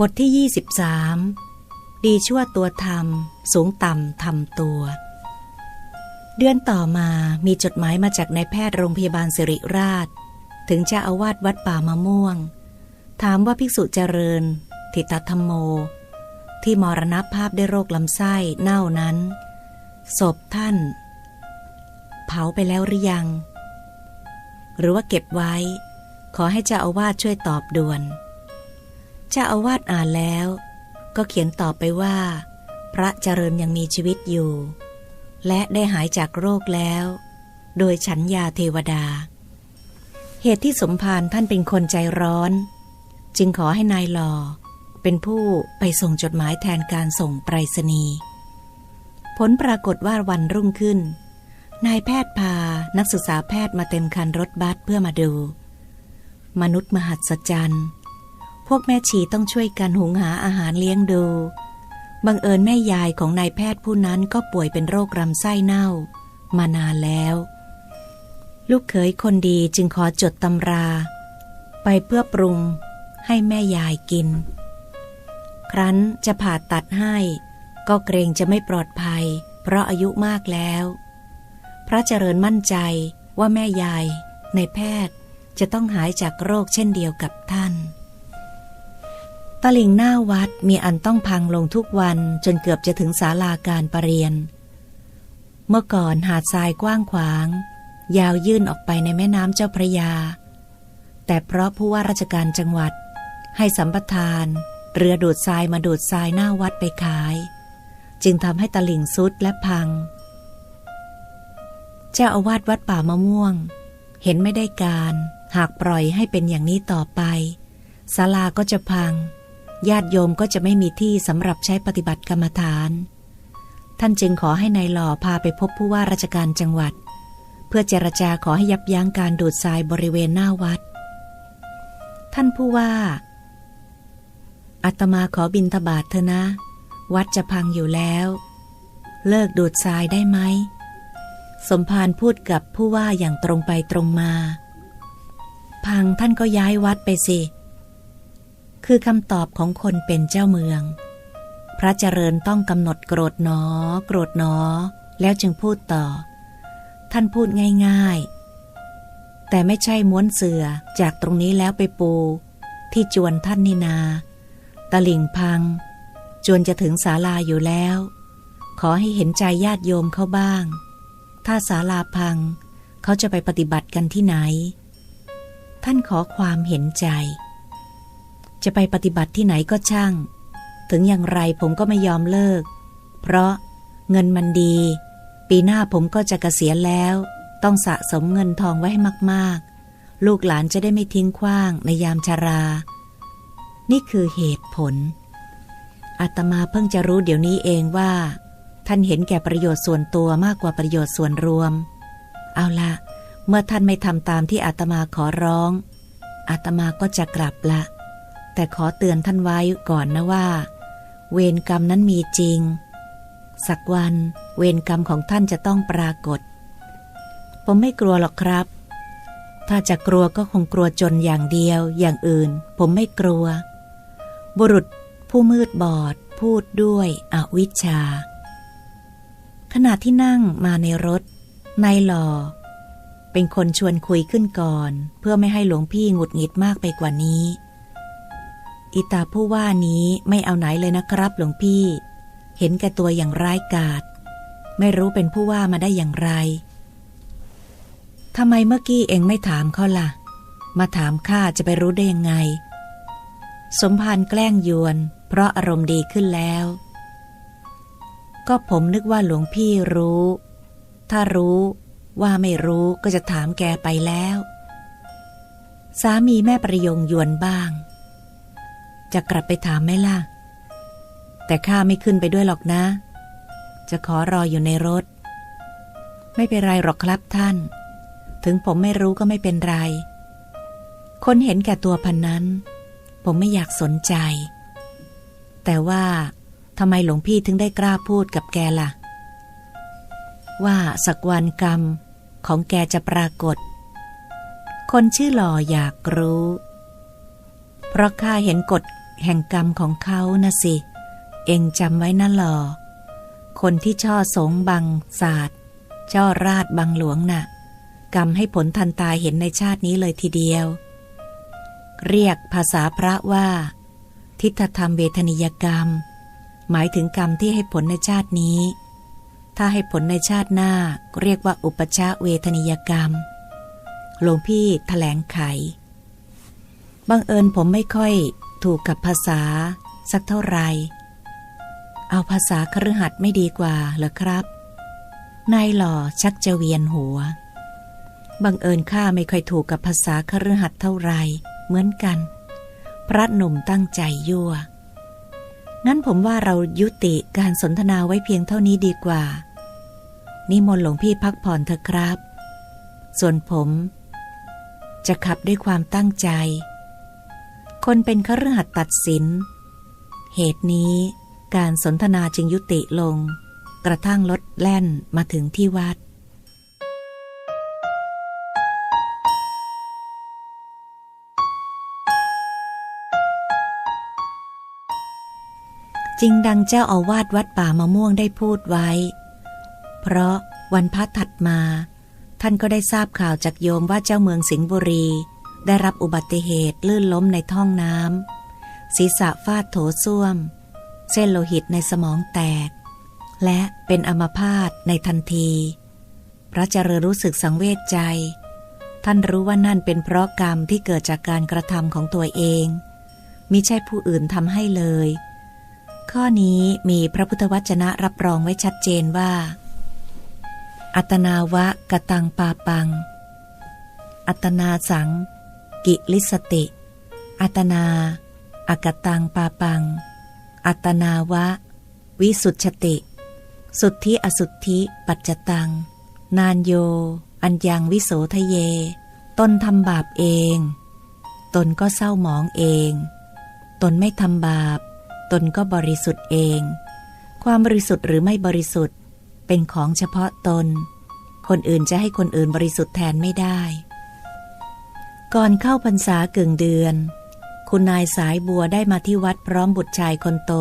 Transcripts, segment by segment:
บทที่ 23 ดีชั่วตัวธรรม สูงต่ำทำตัว เดือนต่อมามีจดหมายมาจากนายแพทย์โรงพยาบาลสิริราช ถึงเจ้าอาวาสวัดป่ามะม่วง ถามว่าภิกษุเจริญ ทิตธรรมโม ที่มรณภาพได้วยโรคลำไส้เน่านั้น ศพท่าน เผาไปแล้วหรือยัง หรือว่าเก็บไว้ ขอให้เจ้าอาวาสช่วยตอบด่วน เจ้าอาวาสอ่านแล้ว ก็เขียนตอบไปว่า พระเจริญยังมีชีวิตอยู่ และได้หายจากโรคแล้ว โดยฉันยาเทวดา เหตุที่สมภารท่านเป็นคนใจร้อน จึงขอให้นายหลอเป็นผู้ไปส่งจดหมายแทนการส่งไปรษณีย์ผลปรากฏว่าวันรุ่งขึ้น นายแพทย์พานักศึกษาแพทย์มาเต็มคันรถบัสเพื่อมาดู มนุษย์มหัศจรรย์ พวกแม่ชีต้องช่วยกันหุงหาอาหารเลี้ยงดู บังเอิญแม่ยายของนายแพทย์ผู้นั้นก็ป่วยเป็นโรคลำไส้เน่า มานานแล้ว ลูกเขยคนดีจึงขอจดตำรา ไปเพื่อปรุงให้แม่ยายกิน ครั้นจะผ่าตัดให้ ก็เกรงจะไม่ปลอดภัย เพราะอายุมากแล้ว พระเจริญมั่นใจว่าแม่ยายในแพทย์จะต้องหายจากโรคเช่นเดียวกับท่าน ลิ่งหน้าวัดมีอันต้องพังลงทุกวันจนเกือบจะถึงศาลาการประเรียน เมื่อก่อนหาดทรายกว้างขวาง ยาวยื่นออกไปในแม่น้ำเจ้าพระยา แต่เพราะผู้ว่าราชการจังหวัด ให้สัมปทาน เรือดูดทรายมาดูดทรายหน้าวัดไปขาย จึงทำให้ตลิ่งซุดและพัง เจ้าอาวาสวัดป่ามะม่วง เห็นไม่ได้การ หากปล่อยให้เป็นอย่างนี้ต่อไปศาลาก็จะพัง ญาติโยมก็จะไม่มีที่สำหรับใช้ปฏิบัติกรรมฐาน ท่านจึงขอให้ในายหล่อพาไปพบผู้ว่าราชการจังหวัด เพื่อเจรจาขอให้ยับยั้งการดูดทรายบริเวณหน้าวัด ท่านผู้ว่าอาตมาขอบินทบาทเถอะนะ วัดจะพังอยู่แล้ว เลิกดูดทรายได้ไหม สมภารพูดกับผู้ว่าอย่างตรงไปตรงมา พังท่านก็ย้ายวัดไปสิ คือคำตอบของคนเป็นเจ้าเมือง พระเจริญต้องกำหนดโกรธหนอ โกรธหนอ แล้วจึงพูดต่อ ท่านพูดง่ายๆ แต่ไม่ใช่ม้วนเสือจากตรงนี้แล้วไปปู ที่จวนท่านนินา ตะลิ่งพัง จวนจะถึงศาลาอยู่แล้ว ขอให้เห็นใจญาติโยมเขาบ้าง ถ้าศาลาพัง เขาจะไปปฏิบัติกันที่ไหน ท่านขอความเห็นใจ จะไปปฏิบัติที่ไหนก็ช่าง ถึงอย่างไรผมก็ไม่ยอมเลิก เพราะเงินมันดี ปีหน้าผมก็จะกะเกษียณแล้ว ต้องสะสมเงินทองไว้ให้มากๆ ลูกหลานจะได้ไม่ทิ้งขว้างในยามชารา นี่คือเหตุผล อาตมาเพิ่งจะรู้เดี๋ยวนี้เองว่า ท่านเห็นแก่ประโยชน์ส่วนตัวมากกว่าประโยชน์ส่วนรวม เอาละเมื่อท่านไม่ทำตามที่อาตมาขอร้อง อาตมาก็จะกลับละ แต่ขอเตือนท่านไว้ก่อนนะว่า เวรกรรมนั้นมีจริง สักวันเวรกรรมของท่านจะต้องปรากฏ ผมไม่กลัวหรอกครับ ถ้าจะกลัวก็คงกลัวจนอย่างเดียว อย่างอื่น ผมไม่กลัว บุรุษผู้มืดบอด พูดด้วยอวิชชา ขณะที่นั่งมาในรถนายหล่อเป็นคนชวนคุยขึ้นก่อน เพื่อไม่ให้หลวงพี่หงุดหงิดมากไปกว่านี้ อิตาผู้ว่านี้ไม่เอาไหนเลยนะครับ หลวงพี่ เห็นแก่ตัวอย่างร้ายกาจไม่รู้เป็นผู้ว่ามาได้อย่างไรทำไมเมื่อกี้เองไม่ถามเขาล่ะ มาถามข้าจะไปรู้ได้ยังไง สมภารแกล้งยวน เพราะอารมณ์ดีขึ้นแล้ว ก็ผมนึกว่าหลวงพี่รู้ ถ้ารู้ว่าไม่รู้ก็จะถามแกไปแล้ว สามีแม่ประยงยวนบ้าง จะกลับไปถามไหมล่ะ แต่ข้าไม่ขึ้นไปด้วยหรอกนะ จะขอรออยู่ในรถ ไม่เป็นไรหรอกครับท่าน ถึงผมไม่รู้ก็ไม่เป็นไร คนเห็นแก่ตัวพันนั้น ผมไม่อยากสนใจ แต่ว่าทำไมหลวงพี่ถึงได้กล้าพูดกับแกล่ะ ว่าสักวันกรรมของแกจะปรากฏ คนชื่อหล่ออยากรู้ เพราะข้าเห็นกฎ แห่งกรรมของเขานะสิ เองจำไว้นะหลอ คนที่ช่อสงบังศาสตร์ช่อราดบังหลวงนะ่ะ กรรมให้ผลทันตาเห็นในชาตินี้เลยทีเดียว เรียกภาษาพระว่า ทิฏฐธรรมเวทนิยกรรม หมายถึงกรรมที่ให้ผลในชาตินี้ ถ้าให้ผลในชาติหน้าเรียกว่าอุปชาเวทนิยกรรมหลวงพี่ถแถลงไขบังเอิญผมไม่ค่อย ถูกกับภาษา สักเท่าไหร่ เอาภาษาคฤหัสถ์ไม่ดีกว่าเหรอครับ นายหล่อชักจะเวียนหัว บังเอิญข้าไม่ค่อยถูกกับภาษาคฤหัสถ์เท่าไรเหมือนกัน พระหนุ่มตั้งใจยั่ว งั้นผมว่าเรายุติการสนทนาไว้เพียงเท่านี้ดีกว่า นิมนต์หลวงพี่พักผ่อนเถอะครับ ส่วนผม จะขับด้วยความตั้งใจ คนเป็นคฤหัสถ์ตัดสิน เหตุนี้การสนทนาจึงยุติลง กระทั่งรถแล่นมาถึงที่วัด จริงดังเจ้าอาวาสวัดป่ามะม่วงได้พูดไว้ เพราะวันพัดถัดมา ท่านก็ได้ทราบข่าวจากโยมว่าเจ้าเมืองสิงห์บุรี ได้รับอุบัติเหตุลื่นล้มในท้องน้ำศีรษะฟาดโถส้วม เส้นโลหิตในสมองแตก และเป็นอัมพาตในทันที พระเจริญรู้สึกสังเวชใจ ท่านรู้ว่านั่นเป็นเพราะกรรมที่เกิดจากการกระทำของตัวเองมิใช่ผู้อื่นทำให้เลย ข้อนี้มีพระพุทธวจนะรับรองไว้ชัดเจนว่า อัตนาวะกตังปาปัง อัตนาสัง กิลิสติ อัตนา อากตังปาปัง อัตนาวะ วิสุทธิสุทธิอสุทธิปัจจตัง นานโย อัญญังวิโสทะเย ตนทำบาปเอง ตนก็เศร้าหมองเอง ตนไม่ทำบาป ตนก็บริสุทธิ์เอง ความบริสุทธิ์หรือไม่บริสุทธิ์ เป็นของเฉพาะตน คนอื่นจะให้คนอื่นบริสุทธิ์แทนไม่ได้ ก่อนเข้าพรรษากึ่งเดือน คุณนายสายบัวได้มาที่วัดพร้อมบุตรชายคนโต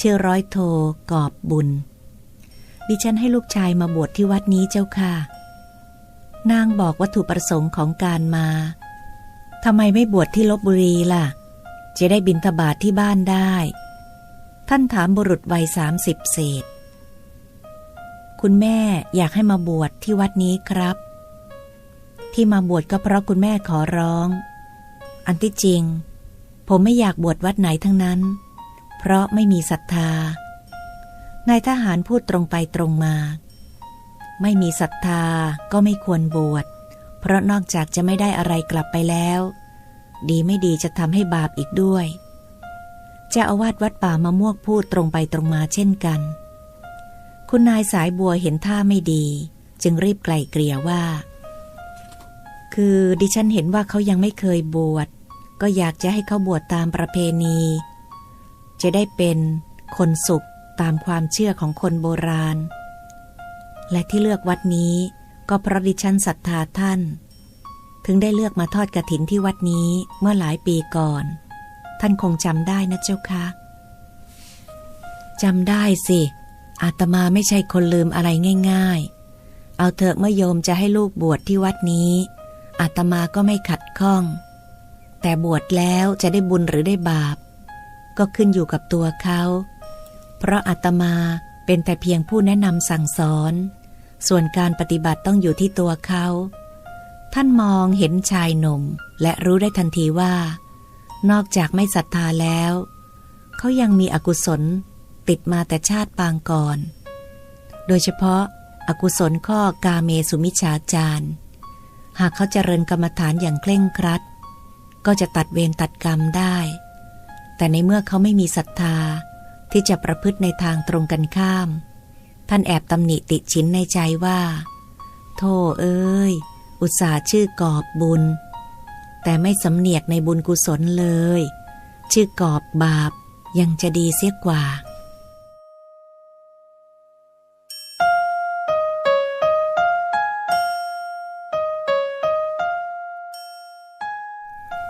ชื่อร้อยโทกอบบุญ ดิฉันให้ลูกชายมาบวชที่วัดนี้เจ้าค่ะ นางบอกวัตถุประสงค์ของการมา ทำไมไม่บวชที่ลบบุรีล่ะ จะได้บินทบาทที่บ้านได้ ท่านถามบุรุษวัยสามสิบเศษ คุณแม่อยากให้มาบวชที่วัดนี้ครับ ที่มาบวชก็เพราะคุณแม่ขอร้อง อันที่จริง ผมไม่อยากบวชวัดไหนทั้งนั้น เพราะไม่มีศรัทธานายทหารพูดตรงไปตรงมา ไม่มีศรัทธาก็ไม่ควรบวช เพราะนอกจากจะไม่ได้อะไรกลับไปแล้ว ดีไม่ดีจะทำให้บาปอีกด้วยเจ้าอาวาสวัดป่ามะม่วงพูดตรงไปตรงมาเช่นกัน คุณนายสายบัวเห็นท่าไม่ดี จึงรีบไกล่เกลี่ยว่า คือดิฉันเห็นว่าเขายังไม่เคยบวช ก็อยากจะให้เขาบวชตามประเพณี จะได้เป็นคนสุขตามความเชื่อของคนโบราณ และที่เลือกวัดนี้ก็เพราะดิฉันศรัทธาท่าน ถึงได้เลือกมาทอดกระถินที่วัดนี้เมื่อหลายปีก่อน ท่านคงจำได้นะเจ้าคะจำได้สิ อาตมาไม่ใช่คนลืมอะไรง่าย ๆ เอาเถอะเมื่อโยมจะให้ลูกบวชที่วัดนี้ อาตมาก็ไม่ขัดข้อง แต่บวชแล้วจะได้บุญหรือได้บาป ก็ขึ้นอยู่กับตัวเขา เพราะอาตมาเป็นแต่เพียงผู้แนะนำสั่งสอน ส่วนการปฏิบัติต้องอยู่ที่ตัวเขา ท่านมองเห็นชายหนุ่มและรู้ได้ทันทีว่า นอกจากไม่ศรัทธาแล้ว เขายังมีอกุศลติดมาแต่ชาติปางก่อน โดยเฉพาะอากุศลข้อกาเมสุมิชาจาร หากเขาเจริญกรรมฐานอย่างเคร่งครัด ก็จะตัดเวรตัดกรรมได้ แต่ในเมื่อเขาไม่มีศรัทธาที่จะประพฤติในทางตรงกันข้าม ท่านแอบตำหนิติชินในใจว่า โธ่เอ้ย อุตส่าห์ชื่อกอบบุญ แต่ไม่สำเนียกในบุญกุศลเลย ชื่อกอบบาปยังจะดีเสียกว่า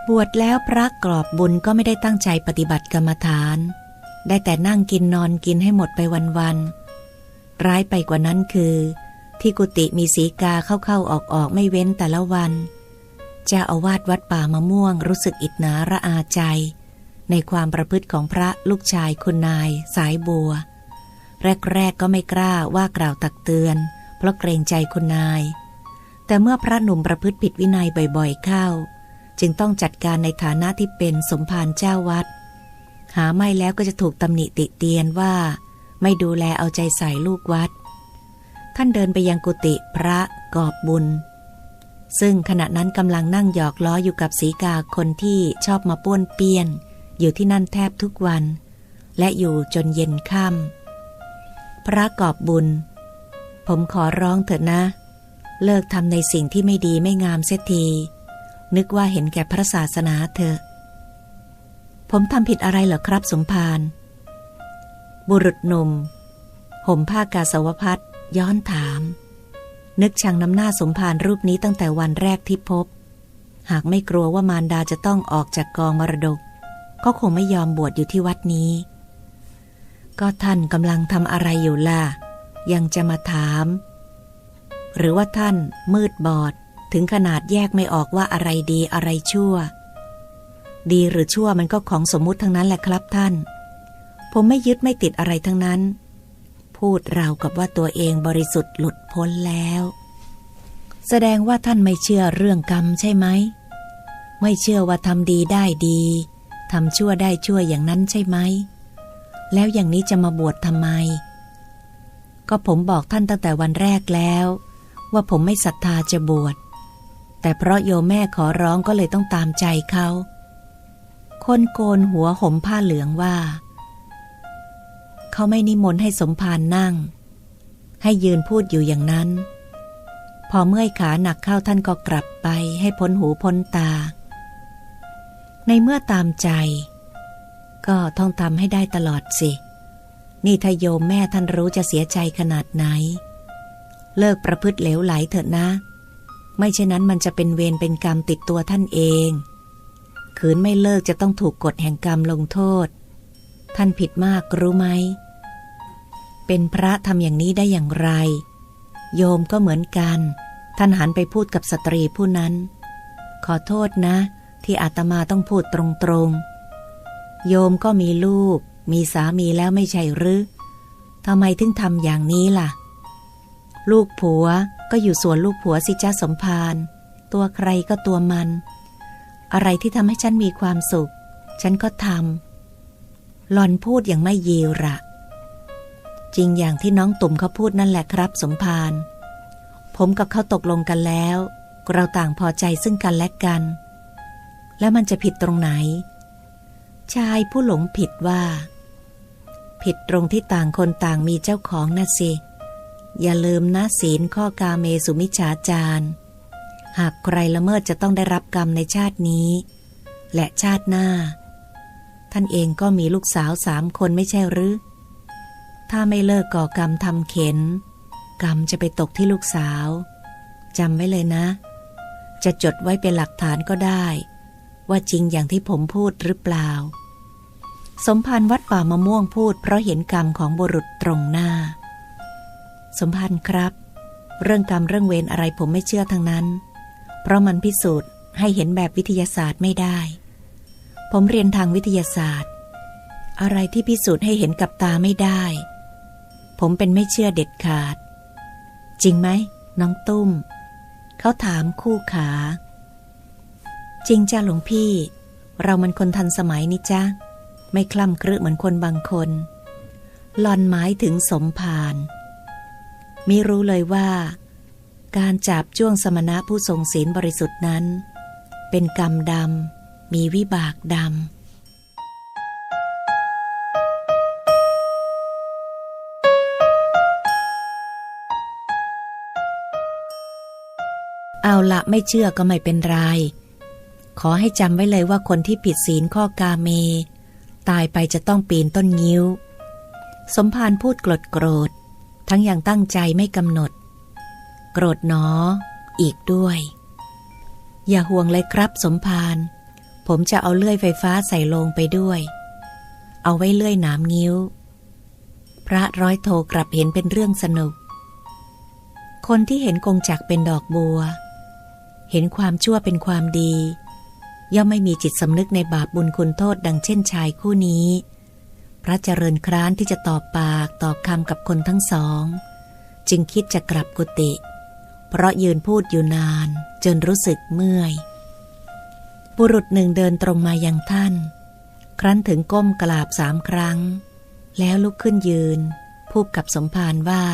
บวชแล้วพระกรอบบุญก็ไม่ได้ตั้งใจปฏิบัติกรรมฐาน ได้แต่นั่งกินนอนกินให้หมดไปวันๆ ร้ายไปกว่านั้นคือ ที่กุฏิมีสีกาเข้าๆออกๆไม่เว้นแต่ละวัน เจ้าอาวาสวัดป่ามะม่วงรู้สึกอิจนาระอาใจ ในความประพฤติของพระลูกชายคุณนาย สายบัว แรกๆก็ไม่กล้าว่ากล่าวตักเตือน เพราะเกรงใจคุณนาย แต่เมื่อพระหนุ่มประพฤติผิดวินัยบ่อยๆเข้า จึงต้องจัดการในฐานะที่เป็นสมภารเจ้าวัด หาไม่แล้วก็จะถูกตำหนิติเตียนว่า ไม่ดูแลเอาใจใส่ลูกวัด ท่านเดินไปยังกุฏิพระกอบบุญ ซึ่งขณะนั้นกำลังนั่งหยอกล้ออยู่กับสีกาคนที่ชอบมาป้วนเปี้ยน อยู่ที่นั่นแทบทุกวัน และอยู่จนเย็นค่ำพระกอบบุญ ผมขอร้องเถิดนะ เลิกทำในสิ่งที่ไม่ดีไม่งามเสียที นึกว่าเห็นแก่พระศาสนาเถอะ ผมทำผิดอะไรเหรอครับสมภาร บุรุษหนุ่ม ห่มผ้ากาสาวพัดย้อนถาม นึกชังน้ำหน้าสมภารรูปนี้ตั้งแต่วันแรกที่พบ หากไม่กลัวว่ามารดาจะต้องออกจากกองมรดก ก็คงไม่ยอมบวชอยู่ที่วัดนี้ ก็ท่านกำลังทำอะไรอยู่ล่ะ ยังจะมาถาม หรือว่าท่านมืดบอด ถึงขนาดแยกไม่ออกว่าอะไรดีอะไรชั่ว ดีหรือชั่วมันก็ของสมมุติทั้งนั้นแหละครับท่าน ผมไม่ยึดไม่ติดอะไรทั้งนั้น พูดราวกับว่าตัวเองบริสุทธิ์หลุดพ้นแล้ว แสดงว่าท่านไม่เชื่อเรื่องกรรมใช่ไหม ไม่เชื่อว่าทำดีได้ดีทำชั่วได้ชั่วอย่างนั้นใช่ไหม แล้วอย่างนี้จะมาบวชทำไม ก็ผมบอกท่านตั้งแต่วันแรกแล้ว ว่าผมไม่ศรัทธาจะบวช แต่เพราะโยมแม่ขอร้องก็เลยต้องตามใจเขาคนโกนหัวห่มผ้าเหลืองว่า เขาไม่นิมนต์ให้สมภารนั่ง ให้ยืนพูดอยู่อย่างนั้น พอเมื่อยขาหนักเข้าท่านก็กลับไปให้พ้นหูพ้นตา ในเมื่อตามใจ ก็ต้องทำให้ได้ตลอดสิ นี่ถ้าโยมแม่ท่านรู้จะเสียใจขนาดไหน เลิกประพฤติเหลวไหลเถอะนะ ไม่เช่นนั้นมันจะเป็นเวรเป็นกรรมติดตัวท่านเอง ขืนไม่เลิกจะต้องถูกกฎแห่งกรรมลงโทษ ท่านผิดมากรู้ไหม เป็นพระทำอย่างนี้ได้อย่างไร โยมก็เหมือนกัน ท่านหันไปพูดกับสตรีผู้นั้น ขอโทษนะ ที่อาตมาต้องพูดตรงๆ โยมก็มีลูก มีสามีแล้วไม่ใช่หรือทำไมถึงทำอย่างนี้ล่ะ ลูกผัว ก็อยู่ส่วนลูกผัวสิจ้าสมภารตัวใครก็ตัวมัน อะไรที่ทำให้ฉันมีความสุข ฉันก็ทำหลอนพูดอย่างไม่เยระจริงอย่างที่น้องตุ่มเขาพูดนั่นแหละครับสมภารผมกับเขาตกลงกันแล้ว เราต่างพอใจซึ่งกันและกัน แล้วมันจะผิดตรงไหน ชายผู้หลงผิดว่า ผิดตรงที่ต่างคนต่างมีเจ้าของน่ะสิ อย่าลืมนะศีลข้อกาเมสุมิจฉาจารหากใครละเมิดจะต้องได้รับกรรมในชาตินี้ และชาติหน้า ท่านเองก็มีลูกสาวสามคนไม่ใช่หรือ ถ้าไม่เลิกก่อกรรมทำเข็น กรรมจะไปตกที่ลูกสาวจำไว้เลยนะ จะจดไว้เป็นหลักฐานก็ได้ ว่าจริงอย่างที่ผมพูดหรือเปล่า สมภารวัดป่ามะม่วงพูดเพราะเห็นกรรมของบุรุษตรงหน้า สมภารครับ เรื่องกรรมเรื่องเวรอะไรผมไม่เชื่อทั้งนั้น เพราะมันพิสูจน์ให้เห็นแบบวิทยาศาสตร์ไม่ได้ ผมเรียนทางวิทยาศาสตร์ อะไรที่พิสูจน์ให้เห็นกับตาไม่ได้ ผมเป็นไม่เชื่อเด็ดขาด จริงไหมน้องตุ้ม เขาถามคู่ขา จริงจ้าหลวงพี่ เรามันคนทันสมัยนี่จ้าไม่คล่ำครึเหมือนคนบางคนหลอนหมายถึงสมภาร มิรู้เลยว่า การจับจ้วงสมณะผู้ทรงศีลบริสุทธิ์นั้น เป็นกรรมดำมีวิบากดำเอาละไม่เชื่อก็ไม่เป็นไร ขอให้จำไว้เลยว่าคนที่ผิดศีลข้อกาเม ตายไปจะต้องปีนต้นงิ้ว สมภารพูดกรธโกรธ ทั้งอย่างตั้งใจไม่กำหนด โกรธหนอ อีกด้วย อย่าห่วงเลยครับสมภารผมจะเอาเลื่อยไฟฟ้าใส่ลงไปด้วย เอาไว้เลื่อยหนามงิ้ว พระร้อยโทกลับเห็นเป็นเรื่องสนุก คนที่เห็นกงจักเป็นดอกบัว เห็นความชั่วเป็นความดี ย่อมไม่มีจิตสำนึกในบาปบุญคุณโทษดังเช่นชายคู่นี้ พระเจริญคร้านที่จะตอบปากตอบคำกับคนทั้งสอง จึงคิดจะกลับกุฏิเพราะยืนพูดอยู่นานจนรู้สึกเมื่อย บุรุษหนึ่งเดินตรงมายังท่าน ครั้นถึงก้มกราบสามครั้ง แล้วลุกขึ้นยืน พูดกับสมภารว่า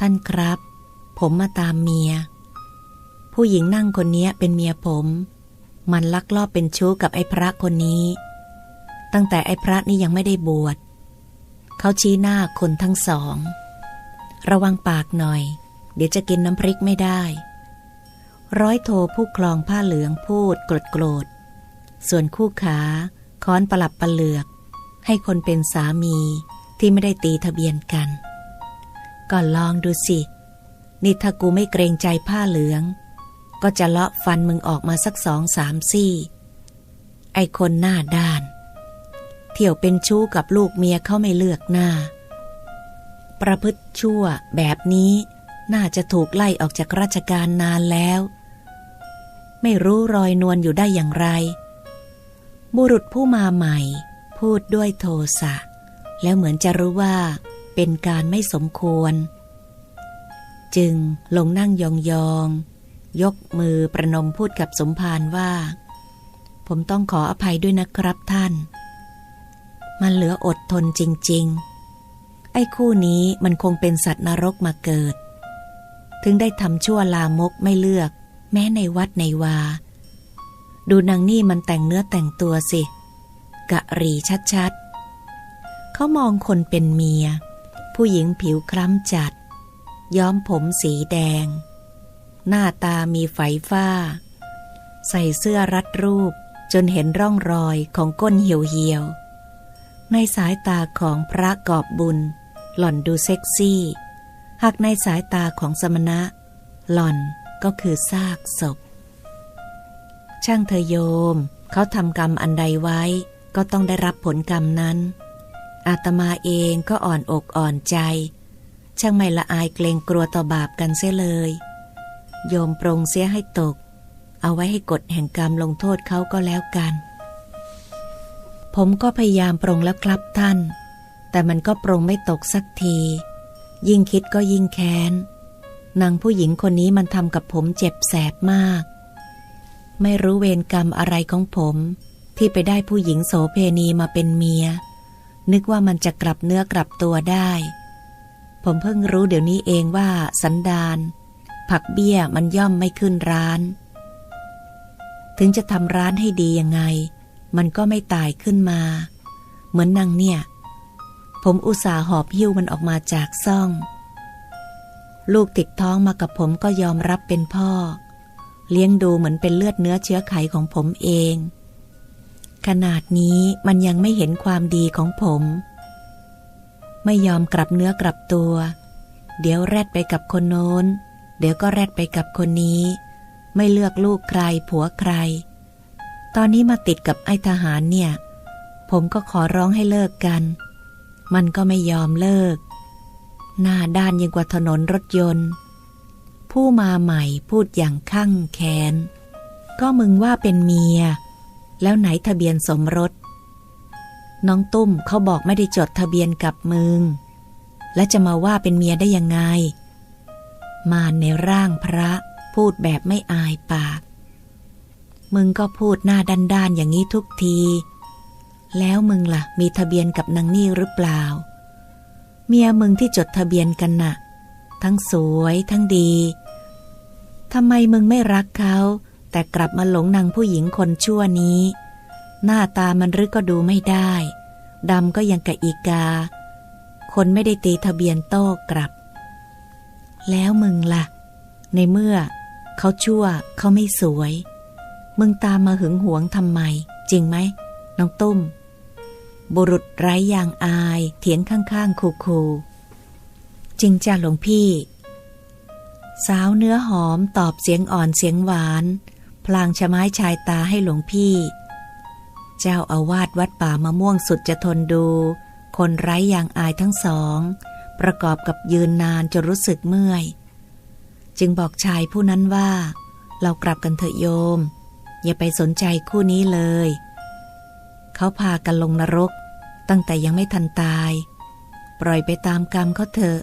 ท่านครับ ผมมาตามเมีย ผู้หญิงนั่งคนนี้เป็นเมียผม มันลักลอบเป็นชู้กับไอ้พระคนนี้ ตั้งแต่ไอ้พระนี่ยังไม่ได้บวชเขาชี้หน้าคนทั้งสอง ระวังปากหน่อย เดี๋ยวจะกินน้ำพริกไม่ได้ ร้อยโทผู้คลองผ้าเหลืองพูดโกรธโกรธ ส่วนคู่ขาค้อนประหลับประเหลือก ให้คนเป็นสามีที่ไม่ได้ตีทะเบียนกันก่อนลองดูสิ นี่ถ้ากูไม่เกรงใจผ้าเหลือง ก็จะเลาะฟันมึงออกมาสักสองสามซี่ ไอคนหน้าด้าน ที่ยวเป็นชู้กับลูกเมียเขาไม่เลือกหน้า ประพฤติชั่วแบบนี้น่าจะถูกไล่ออกจากราชการนานแล้ว ไม่รู้รอยนวลอยู่ได้อย่างไร บุรุษผู้มาใหม่ พูดด้วยโทสะ แล้วเหมือนจะรู้ว่าเป็นการไม่สมควร จึงลงนั่งยองๆยกมือประนมพูดกับสมภารว่า ผมต้องขออภัยด้วยนะครับท่าน มันเหลืออดทนจริง ๆ ไอ้คู่นี้มันคงเป็นสัตว์นรกมาเกิด ถึงได้ทำชั่วลามกไม่เลือก แม้ในวัดในวา ดูนางนี่มันแต่งเนื้อแต่งตัวสิ กะรีชัดๆ เขามองคนเป็นเมีย ผู้หญิงผิวคล้ำจัด ย้อมผมสีแดง หน้าตามีไฝฟ้า ใส่เสื้อรัดรูปจนเห็นร่องรอยของก้นเหี่ยวเหี่ยวๆ ในสายตาของพระกอบบุญ หล่อนดูเซ็กซี่ หากในสายตาของสมณะ หล่อนก็คือซากศพ ช่างเธอโยม เขาทำกรรมอันใดไว้ ก็ต้องได้รับผลกรรมนั้น อาตมาเองก็อ่อนอกอ่อนใจ ช่างไม่ละอายเกรงกลัวต่อบาปกันเสียเลย โยมปรงเสียให้ตก เอาไว้ให้กฎแห่งกรรมลงโทษเขาก็แล้วกัน ผมก็พยายามปรงแล้วครับท่าน แต่มันก็ปรงไม่ตกสักที ยิ่งคิดก็ยิ่งแค้น นางผู้หญิงคนนี้มันทำกับผมเจ็บแสบมาก ไม่รู้เวรกรรมอะไรของผม ที่ไปได้ผู้หญิงโสเพณีมาเป็นเมีย นึกว่ามันจะกลับเนื้อกลับตัวได้ ผมเพิ่งรู้เดี๋ยวนี้เองว่าสันดาน ผักเบี้ยมันย่อมไม่ขึ้นร้าน ถึงจะทำร้านให้ดียังไง มันก็ไม่ตายขึ้นมา เหมือนนางเนี่ย ผมอุตส่าห์หอบหิ้วมันออกมาจากซ่อง ลูกติดท้องมากับผมก็ยอมรับเป็นพ่อ เลี้ยงดูเหมือนเป็นเลือดเนื้อเชื้อไขของผมเอง ขนาดนี้มันยังไม่เห็นความดีของผม ไม่ยอมกลับเนื้อกลับตัว เดี๋ยวแรดไปกับคนโน้น เดี๋ยวก็แรดไปกับคนนี้ ไม่เลือกลูกใครผัวใคร ตอนนี้มาติดกับไอ้ทหารเนี่ย ผมก็ขอร้องให้เลิกกัน มันก็ไม่ยอมเลิก หน้าด้านยิ่งกว่าถนนรถยนต์ ผู้มาใหม่พูดอย่างข้างแค้น ก็มึงว่าเป็นเมีย แล้วไหนทะเบียนสมรส น้องตุ้มเขาบอกไม่ได้จดทะเบียนกับมึง และจะมาว่าเป็นเมียได้ยังไง มาในร่างพระพูดแบบไม่อายปาก มึงก็พูดหน้าด้านๆอย่างนี้ทุกที แล้วมึงล่ะ มีทะเบียนกับนางนี่หรือเปล่า เมียมึงที่จดทะเบียนกันน่ะ ทั้งสวยทั้งดีทำไมมึงไม่รักเขา แต่กลับมาหลงนางผู้หญิงคนชั่วนี้ หน้าตามันรึก็ดูไม่ได้ดำก็ยังกะอีกา คนไม่ได้ตีทะเบียนโต้กลับ แล้วมึงล่ะ ในเมื่อ เขาชั่วเขาไม่สวย มึงตามมาหึงหวงทำไม จริงไหม น้องตุ้ม บุรุษไร้ยางอาย เถียงข้างๆ คูๆจริงจ้าหลวงพี่ สาวเนื้อหอมตอบเสียงอ่อนเสียงหวาน พลางชะไม้ชายตาให้หลวงพี่ เจ้าอาวาสวัดป่ามะม่วงสุดจะทนดู คนไร้ยางอายทั้งสอง ประกอบกับยืนนานจนรู้สึกเมื่อย จึงบอกชายผู้นั้นว่าเรากลับกันเถอะโยม อย่าไปสนใจคู่นี้เลย เขาพากันลงนรก ตั้งแต่ยังไม่ทันตาย ปล่อยไปตามกรรมเขาเถอะ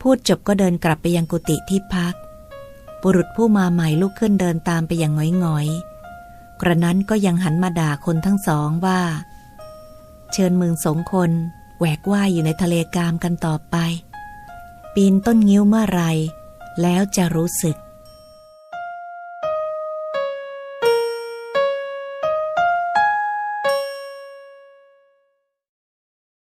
พูดจบก็เดินกลับไปยังกุฏิที่พัก บุรุษผู้มาใหม่ลุกขึ้นเดินตามไปอย่างหงอยๆ กระนั้นก็ยังหันมาด่าคนทั้งสองว่า เชิญมึงสองคนแหวกว่ายอยู่ในทะเลกามกันต่อไป ปีนต้นงิ้วเมื่อไร แล้วจะรู้สึก